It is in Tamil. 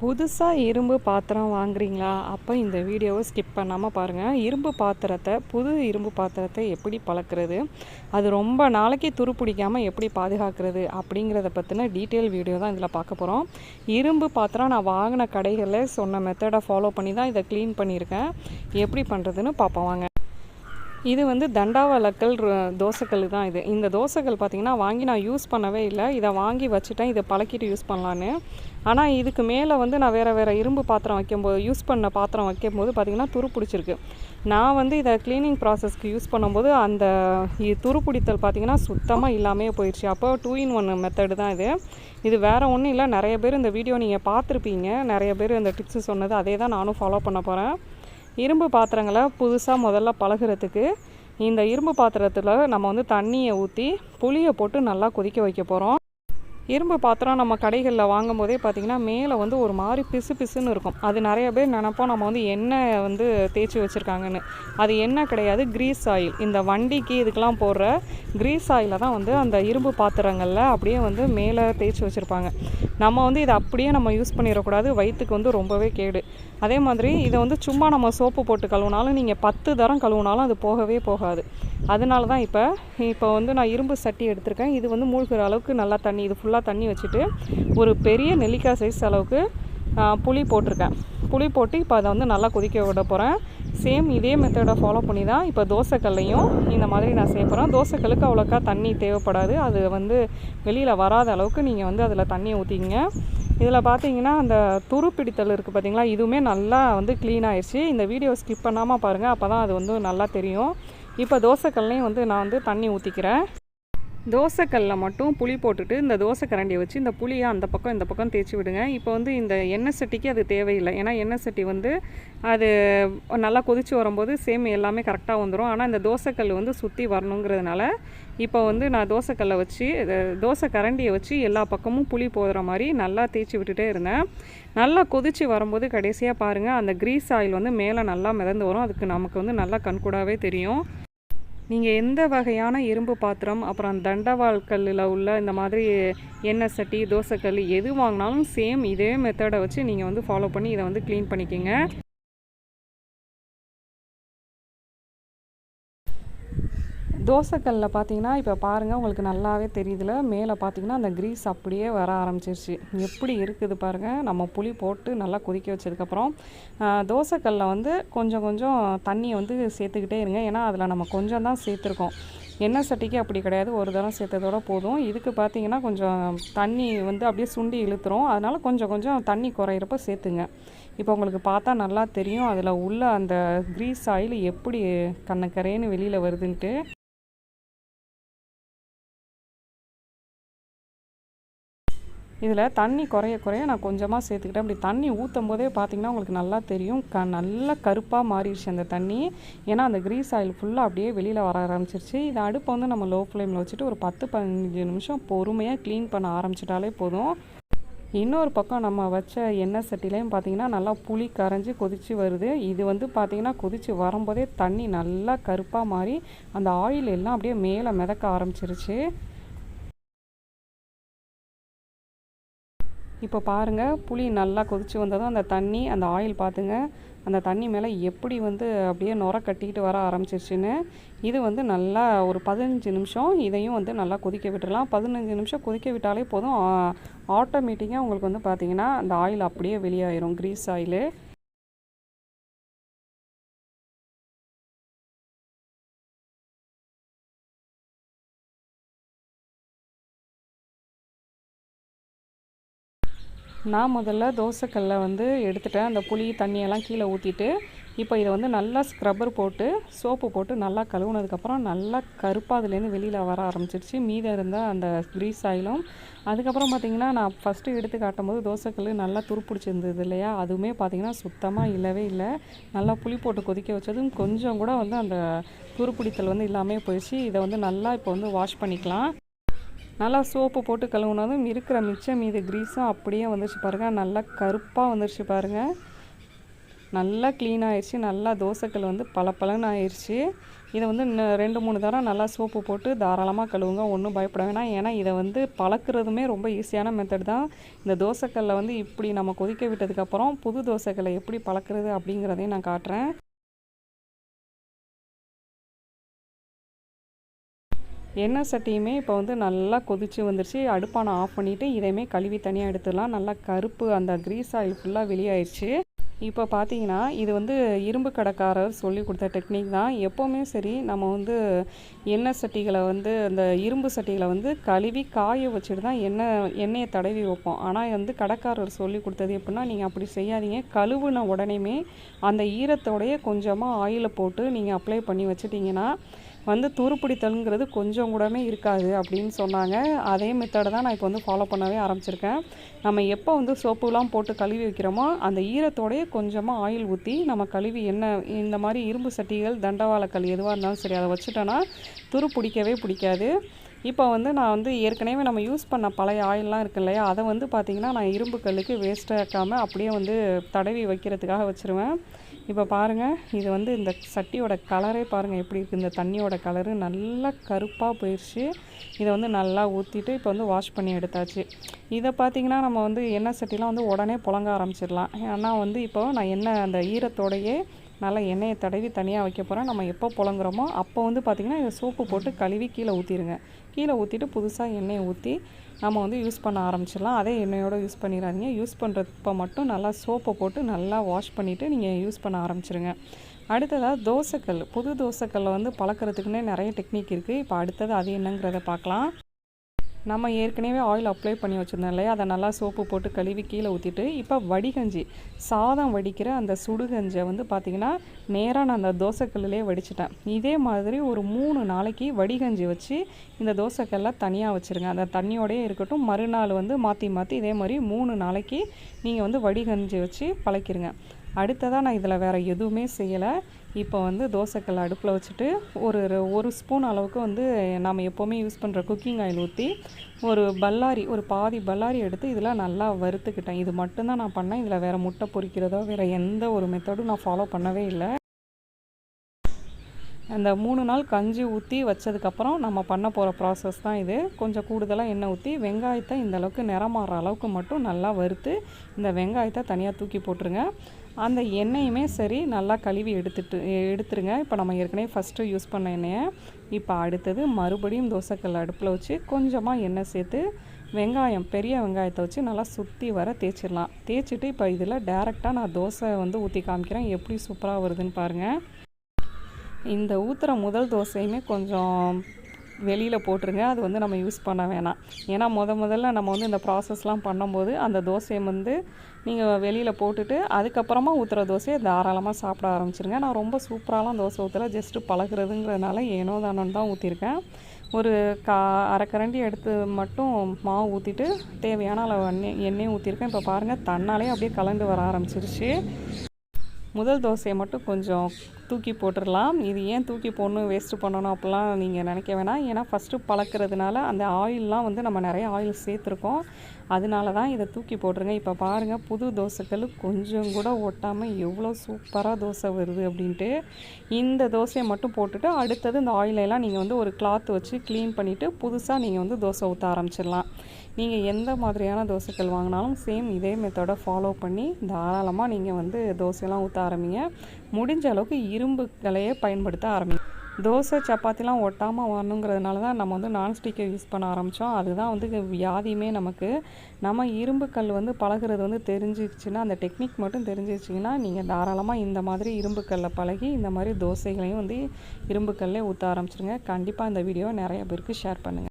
புதுசாக இரும்பு பாத்திரம் வாங்குறீங்களா? அப்போ இந்த வீடியோவை ஸ்கிப் பண்ணாமல் பாருங்கள் இரும்பு பாத்திரத்தை புது இரும்பு பாத்திரத்தை எப்படி பழக்கிறது? அது ரொம்ப நாளைக்கு துரு பிடிக்காமல் எப்படி பாதுகாக்கிறது? அப்படிங்கிறத பற்றின டீட்டெயில் வீடியோ தான் இதில் பார்க்க போகிறோம் இரும்பு பாத்திரம் நான் வாங்கின கடைகளில் சொன்ன மெத்தடை ஃபாலோ பண்ணி தான் இதை க்ளீன் பண்ணியிருக்கேன். எப்படி பண்ணுறதுன்னு பார்ப்போம். வாங்க. இது வந்து தண்டாவளக்கல் தோசைக்கல் தான் இது. இந்த தோசைக்கல் பார்த்தீங்கன்னா வாங்கி நான் யூஸ் பண்ணவே இல்லை. இதை வாங்கி வச்சுட்டேன். இதை பழக்கிட்டு யூஸ் பண்ணலான்னு. ஆனால் இதுக்கு மேலே வந்து நான் வேறு வேறு இரும்பு பாத்திரம் வைக்கும்போது யூஸ் பண்ண பாத்திரம் வைக்கும்போது பார்த்திங்கன்னா துரு பிடிச்சிருக்கு. நான் வந்து இதை க்ளீனிங் ப்ராசஸ்க்கு யூஸ் பண்ணும்போது அந்த இ- துரு பிடித்தல் பார்த்தீங்கன்னா சுத்தமாக இல்லாமே போயிடுச்சு அப்போ டூ இன் ஒன் மெத்தடு தான் இது. இது வேறு ஒன்றும் இல்லை. நிறைய பேர் இந்த வீடியோ நீங்கள் பார்த்துருப்பீங்க நிறைய பேர் இந்த டிப்ஸு சொன்னது அதே தான் நானும் ஃபாலோ பண்ண போகிறேன் இரும்பு பாத்திரங்களை புதுசாக முதல்ல பழகுறதுக்கு இந்த இரும்பு பாத்திரத்தில் நம்ம வந்து தண்ணியை ஊற்றி புளியை போட்டு நல்லா கொதிக்க வைக்க போகிறோம் இரும்பு பாத்திரம் நம்ம கடைகளில் வாங்கும் போதே பார்த்திங்கன்னா மேலே வந்து ஒரு மாதிரி பிசு பிசுன்னு இருக்கும். அது நிறைய பேர் நினப்போம் நம்ம வந்து எண்ணெய் வந்து தேய்ச்சி வச்சுருக்காங்கன்னு. அது எண்ணெய் கிடையாது கிரீஸ் ஆயில் இந்த வண்டிக்கு இதுக்கெலாம் போடுற கிரீஸ் ஆயிலை தான் வந்து அந்த இரும்பு பாத்திரங்களில் அப்படியே வந்து மேலே தேய்ச்சி வச்சுருப்பாங்க. நம்ம வந்து இதை அப்படியே நம்ம யூஸ் பண்ணிடக்கூடாது. வயிற்றுக்கு வந்து ரொம்பவே கேடு. அதே மாதிரி இதை வந்து சும்மா நம்ம சோப்பு போட்டு கழுவுனாலும் நீங்கள் பத்து தரம் கழுவுனாலும் அது போகவே போகாது. அதனால தான் இப்போ இப்போ வந்து நான் இரும்பு சட்டி எடுத்திருக்கேன். இது வந்து மூழ்கிற அளவுக்கு நல்லா தண்ணி இது ஃபுல்லாக தண்ணி வச்சுட்டு ஒரு பெரிய நெல்லிக்காய் சைஸ் அளவுக்கு புளி போட்டிருக்கேன். புளி போட்டு இப்போ அதை வந்து நல்லா கொதிக்க விட போகிறேன் சேம் இதே மெத்தடை ஃபாலோ பண்ணி தான் இப்போ தோசைக்கல்லையும் இந்த மாதிரி நான் செய்ய போகிறேன் தோசைக்கல்லுக்கு அவ்வளோக்கா தண்ணி தேவைப்படாது. அது வந்து வெளியில் வராத அளவுக்கு நீங்கள் வந்து அதில் தண்ணி ஊற்றிங்க இதில் பார்த்தீங்கன்னா அந்த துரு பிடித்தல் இருக்குது பார்த்தீங்களா இதுவுமே நல்லா வந்து க்ளீன் ஆயிடுச்சு இந்த வீடியோ ஸ்கிப் பண்ணாமல் பாருங்கள் அப்போ தான் அது வந்து நல்லா தெரியும். இப்போ தோசைக்கல்லையும் வந்து நான் வந்து தண்ணி ஊற்றிக்கிறேன் தோசைக்கல்லில் மட்டும் புளி போட்டுட்டு இந்த தோசை கரண்டியை வச்சு இந்த புளியை அந்த பக்கம் இந்த பக்கம் தேய்ச்சி விடுங்க. இப்போ வந்து இந்த எண்ணெய் சட்டிக்கு அது தேவையில்லை. ஏன்னா எண்ணெய் சட்டி வந்து அது நல்லா கொதிச்சு வரும்போது சேம் எல்லாமே கரெக்டாக வந்துடும் ஆனால் இந்த தோசைக்கல் வந்து சுற்றி வரணுங்கிறதுனால இப்போ வந்து நான் தோசைக்கல்லை வச்சு தோசை கரண்டியை வச்சு எல்லா பக்கமும் புளி போகிற மாதிரி நல்லா தேய்ச்சி விட்டுட்டே இருந்தேன். நல்லா கொதிச்சு வரும்போது கடைசியாக பாருங்கள் அந்த க்ரீஸ் ஆயில் வந்து மேலே நல்லா மிதந்து வரும். அதுக்கு நமக்கு வந்து நல்லா கண்கூடாகவே தெரியும். நீங்கள் எந்த வகையான இரும்பு பாத்திரம் அப்புறம் தண்டவாள் கல்லில் உள்ள இந்த மாதிரி எண்ணெய் சட்டி தோசைக்கல் எது வாங்கினாலும் சேம் இதே மெத்தடை வச்சு நீங்கள் வந்து ஃபாலோ பண்ணி இதை வந்து க்ளீன் பண்ணிக்கோங்க. தோசைக்கல்லில் பார்த்தீங்கன்னா இப்போ பாருங்கள் உங்களுக்கு நல்லாவே தெரியுதுல. மேலே பார்த்தீங்கன்னா அந்த க்ரீஸ் அப்படியே வர ஆரம்பிச்சிருச்சு. எப்படி இருக்குது பாருங்கள் நம்ம புளி போட்டு நல்லா கொதிக்க வச்சதுக்கப்புறம் தோசைக்கல்லில் வந்து கொஞ்சம் கொஞ்சம் தண்ணியை வந்து சேர்த்துக்கிட்டே இருங்க. ஏன்னா அதில் நம்ம கொஞ்சம் தான் சேர்த்துருக்கோம். எண்ணெய் சட்டிக்கு அப்படி கிடையாது. ஒரு தரம் சேர்த்ததோட போதும். இதுக்கு பார்த்தீங்கன்னா கொஞ்சம் தண்ணி வந்து அப்படியே சுண்டி இழுத்துரும். அதனால் கொஞ்சம் கொஞ்சம் தண்ணி குறையிறப்ப சேர்த்துங்க. இப்போ உங்களுக்கு பார்த்தா நல்லா தெரியும். அதில் உள்ள அந்த க்ரீஸ் ஆயில் எப்படி கண்ணக்கரேன்னு வெளியில் வருதுன்ட்டு. இதில் தண்ணி குறைய குறைய நான் கொஞ்சமாக சேர்த்துக்கிட்டேன். அப்படி தண்ணி ஊற்றும் போதே பார்த்திங்கன்னா உங்களுக்கு நல்லா தெரியும். க நல்லா கருப்பாக மாறிடுச்சு அந்த தண்ணி. ஏன்னா அந்த க்ரீஸ் ஆயில் ஃபுல்லாக அப்படியே வெளியில் வர ஆரம்பிச்சிருச்சு. இது அடுப்பை வந்து நம்ம லோ ஃப்ளேமில் வச்சுட்டு ஒரு பத்து பதினஞ்சு நிமிஷம் பொறுமையாக க்ளீன் பண்ண ஆரம்பிச்சிட்டாலே போதும். இன்னொரு பக்கம் நம்ம வச்ச எண்ணெய் சட்டிலையும் பார்த்திங்கன்னா நல்லா புளி கரைஞ்சி கொதிச்சு வருது. இது வந்து பார்த்திங்கன்னா கொதிச்சு வரும்போதே தண்ணி நல்லா கருப்பாக மாறி அந்த ஆயில் எல்லாம் அப்படியே மேலே மிதக்க ஆரம்பிச்சிருச்சு. இப்போ பாருங்கள் புளி நல்லா கொதித்து வந்ததும் அந்த தண்ணி அந்த ஆயில் பார்த்துங்க அந்த தண்ணி மேலே எப்படி வந்து அப்படியே நுர கட்டிக்கிட்டு வர ஆரம்பிச்சிருச்சுன்னு இது வந்து நல்லா ஒரு பதினஞ்சு நிமிஷம் இதையும் வந்து நல்லா கொதிக்க விட்டுடலாம் பதினஞ்சு நிமிஷம் கொதிக்க விட்டாலே போதும். ஆட்டோமேட்டிக்காக உங்களுக்கு வந்து பார்த்திங்கன்னா அந்த ஆயில் அப்படியே வெளியாயிரும் க்ரீஸ் ஆயிலு. நான் முதல்ல தோசைக்கல்லை வந்து எடுத்துட்டேன். அந்த புளி தண்ணியெல்லாம் கீழே ஊற்றிட்டு இப்போ இதை வந்து நல்லா ஸ்க்ரப்பர் போட்டு சோப்பு போட்டு நல்லா கழுவுனதுக்கப்புறம் நல்லா கருப்பாக அதுலேருந்து வெளியில் வர ஆரம்பிச்சிருச்சு. மீதம் இருந்த அந்த க்ரீஸ் ஆயிலும். அதுக்கப்புறம் பார்த்திங்கன்னா நான் ஃபஸ்ட்டு எடுத்து காட்டும்போது தோசைக்கல் நல்லா துருப்பிடிச்சிருந்தது இல்லையா? அதுவுமே பார்த்தீங்கன்னா சுத்தமாக இல்லவே இல்லை. நல்லா புளி போட்டு கொதிக்க வச்சதும் கொஞ்சம் கூட வந்து அந்த துருப்பிடித்தல் வந்து இல்லாமல் போயிடுச்சு. இதை வந்து நல்லா இப்போ வந்து வாஷ் பண்ணிக்கலாம். நல்லா சோப்பு போட்டு கழுவுனதும் இருக்கிற மிச்சம் மீது க்ரீஸும் அப்படியே வந்துருச்சு பாருங்கள் நல்லா கருப்பாக வந்துருச்சு பாருங்கள் நல்லா க்ளீன் ஆயிடுச்சு நல்லா தோசைக்கல் வந்து பல பலன்னு ஆயிடுச்சு இதை வந்து இன்னும் ரெண்டு மூணு தரம் நல்லா சோப்பு போட்டு தாராளமாக கழுவுங்க. ஒன்றும் பயப்பட வேணாம். ஏன்னா இதை வந்து பழக்கிறதுமே ரொம்ப ஈஸியான மெத்தட் தான். இந்த தோசைக்கல்லை வந்து இப்படி நம்ம கொதிக்க விட்டதுக்கப்புறம் புது தோசைக்கல்லை எப்படி பழக்கிறது அப்படிங்கிறதையும் நான் காட்டுறேன். எண்ணெய் சட்டியுமே இப்போ வந்து நல்லா கொதிச்சு வந்துருச்சு. அடுப்பானை ஆஃப் பண்ணிவிட்டு இதையுமே கழுவி தனியாக எடுத்துடலாம். நல்லா கருப்பு அந்த க்ரீஸ் ஆயில் ஃபுல்லாக வெளியாயிடுச்சு இப்போ பார்த்தீங்கன்னா இது வந்து இரும்பு கடைக்காரர் சொல்லி கொடுத்த டெக்னிக் தான். எப்போவுமே சரி நம்ம வந்து எண்ணெய் சட்டிகளை வந்து அந்த இரும்பு சட்டிகளை வந்து கழுவி காய வச்சுட்டு தான் எண்ணெய் எண்ணெயை தடவி வைப்போம். ஆனால் வந்து கடைக்காரர் சொல்லி கொடுத்தது எப்படின்னா நீங்கள் அப்படி செய்யாதீங்க. கழுவுன உடனேமே அந்த ஈரத்தோடைய கொஞ்சமாக ஆயிலை போட்டு நீங்கள் அப்ளை பண்ணி வச்சிட்டிங்கன்னா வந்து துருப்பிடித்தல்ங்கிறது கொஞ்சம் கூடமே இருக்காது அப்படின்னு சொன்னாங்க. அதே மெத்தடை தான் நான் இப்போ வந்து ஃபாலோ பண்ணவே ஆரம்பிச்சிருக்கேன். நம்ம எப்போ வந்து சோப்புலாம் போட்டு கழுவி வைக்கிறோமோ அந்த ஈரத்தோடையே கொஞ்சமாக ஆயில் ஊற்றி நம்ம கழுவி என்ன இந்த மாதிரி இரும்பு சட்டிகள் தண்டவாளக்கல் எதுவாக இருந்தாலும் சரி அதை வச்சுட்டோன்னா துரு பிடிக்கவே பிடிக்காது. இப்போ வந்து நான் வந்து ஏற்கனவே நம்ம யூஸ் பண்ண பழைய ஆயிலெலாம் இருக்கு இல்லையா அதை வந்து பார்த்திங்கன்னா நான் இரும்பு கல்லுக்கு வேஸ்ட்டாக்காமல் அப்படியே வந்து தடவி வைக்கிறதுக்காக வச்சுருவேன். இப்போ பாருங்கள் இது வந்து இந்த சட்டியோட கலரே பாருங்கள் எப்படி இருக்குது இந்த தண்ணியோட கலரு நல்லா கருப்பாக போயிடுச்சு இதை வந்து நல்லா ஊற்றிட்டு இப்போ வந்து வாஷ் பண்ணி எடுத்தாச்சு. இதை பார்த்திங்கன்னா நம்ம வந்து எண்ணெய் சட்டிலாம் வந்து உடனே புழங்க ஆரம்பிச்சிடலாம். ஆனால் வந்து இப்போ நான் எண்ணெய் அந்த ஈரத்தோடையே நல்லா எண்ணெயை தடவி தனியாக வைக்க போகிறேன் நம்ம எப்போ புழங்குறோமோ அப்போ வந்து பார்த்திங்கன்னா இதை சோப்பு போட்டு கழுவி கீழே ஊற்றிடுங்க கீழே ஊற்றிட்டு புதுசாக எண்ணெயை ஊற்றி நம்ம வந்து யூஸ் பண்ண ஆரம்பிச்சிடலாம். அதே எண்ணெயோடு யூஸ் பண்ணிடாதீங்க. யூஸ் பண்ணுறப்ப மட்டும் நல்லா சோப்பை போட்டு நல்லா வாஷ் பண்ணிவிட்டு நீங்கள் யூஸ் பண்ண ஆரம்பிச்சிருங்க. அடுத்ததாக தோசைக்கல். புது தோசைக்கல்லை வந்து பழக்கிறதுக்குன்னே நிறைய டெக்னிக் இருக்குது இப்போ அடுத்தது அது என்னங்கிறத பார்க்கலாம். நம்ம ஏற்கனவே ஆயில் அப்ளை பண்ணி வச்சுருந்தோம் இல்லையா? அதை நல்லா சோப்பு போட்டு கழுவி கீழே ஊற்றிட்டு இப்போ வடிகஞ்சி சாதம் வடிக்கிற அந்த சுடுகஞ்சை வந்து பார்த்திங்கன்னா நேராக நான் அந்த தோசைக்கல்லே வடிச்சிட்டேன். இதே மாதிரி ஒரு மூணு நாளைக்கு வடிகஞ்சி வச்சு இந்த தோசைக்கல்லை தனியாக வச்சுருங்க. அந்த தண்ணியோடயே இருக்கட்டும் மறுநாள் வந்து மாற்றி மாற்றி இதே மாதிரி மூணு நாளைக்கு நீங்கள் வந்து வடிகஞ்சி வச்சு பழக்கிருங்க. அடுத்ததாக நான் இதில் வேறு எதுவுமே செய்யலை. இப்போ வந்து தோசைக்கல் அடுப்பில் வச்சுட்டு ஒரு ஒரு ஸ்பூன் அளவுக்கு வந்து நாம் எப்போவுமே யூஸ் பண்ணுற குக்கிங் ஆயில் ஊற்றி ஒரு பல்லாரி ஒரு பாதி பல்லாரி எடுத்து இதில் நல்லா வறுத்துக்கிட்டேன். இது மட்டும்தான் நான் பண்ணேன். இதில் வேறு முட்டை பொரிக்கிறதோ வேறு எந்த ஒரு மெத்தடும் நான் ஃபாலோ பண்ணவே இல்லை. அந்த மூணு நாள் கஞ்சி ஊற்றி வச்சதுக்கப்புறம் நம்ம பண்ண போகிற ப்ராசஸ் தான் இது. கொஞ்சம் கூடுதலாக எண்ணெய் ஊற்றி வெங்காயத்தை இந்தளவுக்கு நிறமாற அளவுக்கு மட்டும் நல்லா வறுத்து இந்த வெங்காயத்தை தனியாக தூக்கி போட்டுருங்க. அந்த எண்ணெயுமே சரி நல்லா கழுவி எடுத்துட்டு எடுத்துருங்க. இப்போ நம்ம ஏற்கனவே ஃபஸ்ட்டு யூஸ் பண்ண எண்ணெயை. இப்போ அடுத்தது மறுபடியும் தோசைக்கல் அடுப்பில் வச்சு கொஞ்சமாக எண்ணெய் சேர்த்து வெங்காயம் பெரிய வெங்காயத்தை வச்சு நல்லா சுற்றி வர தேய்ச்சிடலாம். தேய்ச்சிட்டு இப்போ இதில் டேரெக்டாக நான் தோசை வந்து ஊற்றி காமிக்கிறேன். எப்படி சூப்பராக வருதுன்னு பாருங்கள் இந்த ஊற்றுற முதல் தோசையுமே கொஞ்சம் வெளியில் போட்டுருங்க. அது வந்து நம்ம யூஸ் பண்ண வேணாம். ஏன்னா முத முதல்ல நம்ம வந்து இந்த ப்ராசஸ்லாம் பண்ணும்போது அந்த தோசையை வந்து நீங்கள் வெளியில் போட்டுட்டு அதுக்கப்புறமா ஊற்றுற தோசையை தாராளமாக சாப்பிட ஆரம்பிச்சிருங்க. நான் ரொம்ப சூப்பராலாம் தோசை ஊற்றல ஜஸ்ட்டு பழகிறதுங்கிறதுனால ஏனோ தானோன்னு தான் ஊற்றிருக்கேன் ஒரு கா அரைக்கரண்டி எடுத்து மட்டும் மாவு ஊற்றிட்டு தேவையான அளவு எண்ணெய் எண்ணெயும் ஊற்றிருக்கேன் இப்போ பாருங்கள் தன்னாலே அப்படியே கலந்து வர ஆரம்பிச்சிருச்சு. முதல் தோசையை மட்டும் கொஞ்சம் தூக்கி போட்டுடலாம் இது ஏன் தூக்கி போடணும் வேஸ்ட்டு பண்ணணும் அப்படிலாம் நீங்கள் நினைக்க வேணாம். ஏன்னா ஃபஸ்ட்டு பழக்கிறதுனால அந்த ஆயிலெலாம் வந்து நம்ம நிறைய ஆயில் சேர்த்துருக்கோம். அதனால தான் இதை தூக்கி போட்டுருங்க. இப்போ பாருங்கள் புது தோசைக்கல் கொஞ்சம் கூட ஒட்டாமல் எவ்வளோ சூப்பராக தோசை வருது அப்படின்ட்டு இந்த தோசையை மட்டும் போட்டுட்டு அடுத்தது இந்த ஆயிலெல்லாம் நீங்கள் வந்து ஒரு கிளாத் வச்சு க்ளீன் பண்ணிவிட்டு புதுசாக நீங்கள் வந்து தோசை ஊற்ற ஆரம்பிச்சிடலாம். நீங்கள் எந்த மாதிரியான தோசைக்கல் வாங்கினாலும் சேம் இதே மெத்தடை ஃபாலோ பண்ணி தாராளமாக நீங்கள் வந்து தோசையெல்லாம் ஊற்ற ஆரம்பிங்க. முடிஞ்ச அளவுக்கு இரும்புகளையே பயன்படுத்த ஆரம்பிங்க. தோசை சப்பாத்திலாம் ஒட்டாமல் வரணுங்கிறதுனால தான் நம்ம வந்து நான்ஸ்டிக்கை யூஸ் பண்ண ஆரம்பித்தோம் அதுதான் வந்து வியாதியுமே நமக்கு. நம்ம இரும்பு கல் வந்து பழகிறது வந்து தெரிஞ்சிச்சுன்னா அந்த டெக்னிக் மட்டும் தெரிஞ்சிச்சிங்கன்னா நீங்கள் தாராளமாக இந்த மாதிரி இரும்பு கல்லை பழகி இந்த மாதிரி தோசைகளையும் வந்து இரும்பு கல்லே ஊற்ற ஆரம்பிச்சிருங்க. கண்டிப்பாக இந்த வீடியோ நிறைய பேருக்கு ஷேர் பண்ணுங்கள்